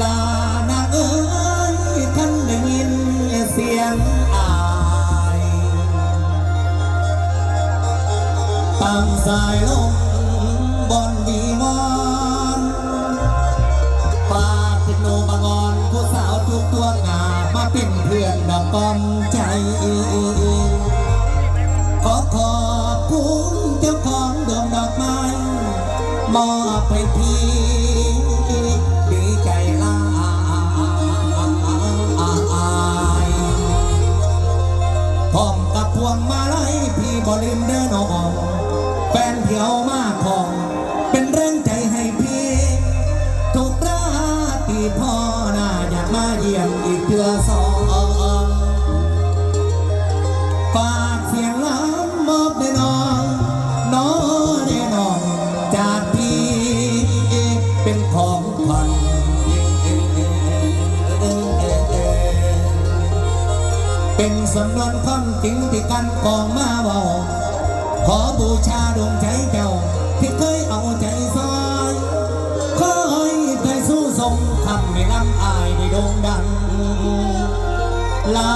ลานางเอ๋ยท่านได้ยินเสียงอายต่างสายลมบนวีมอนปากเป็นโนบางอนผู้สาวทุกตัวงามาเป็นเพื่อนดอกกอมใจขอขอบคุณเจ้าของดวงดอกไม้มอบไปที่ ดีใจลายพร้อมกับพวงมาลัยพี่บริมเดินออกแฟนเที่ยวมาของเป็นแรงใจให้พี่ทุกราตรีพ่อหน้าอยากมาเยี่ยมอีกเทือสองฝาก เป็นสำนวนความจริงที่กันกองมาเบาขอบูชาดวงใจเจ้า ที่เคยเอาใจซอยขอให้เคยสู้ทรงทำให้น้ำอายได้โด่งดังลา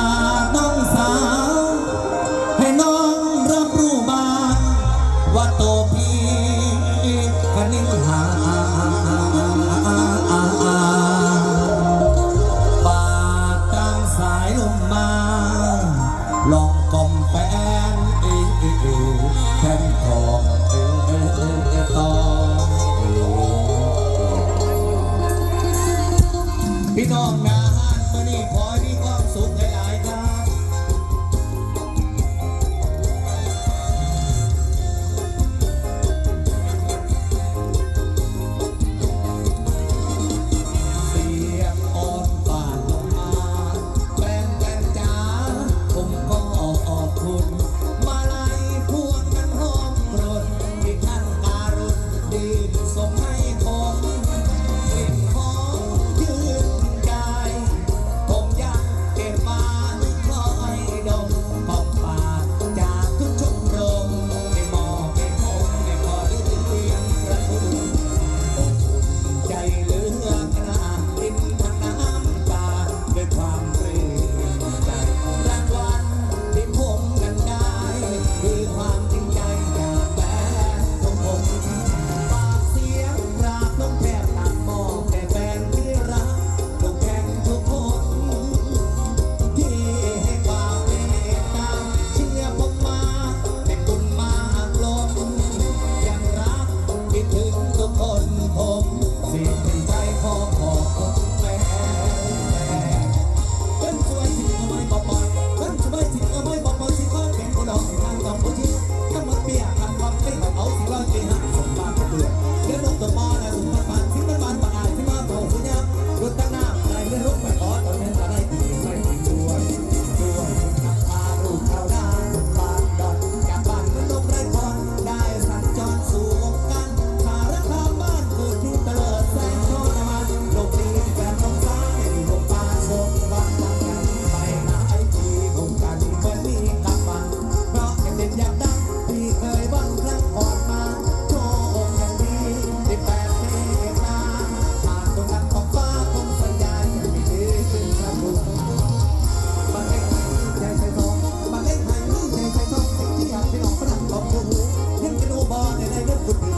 ลูกคนดี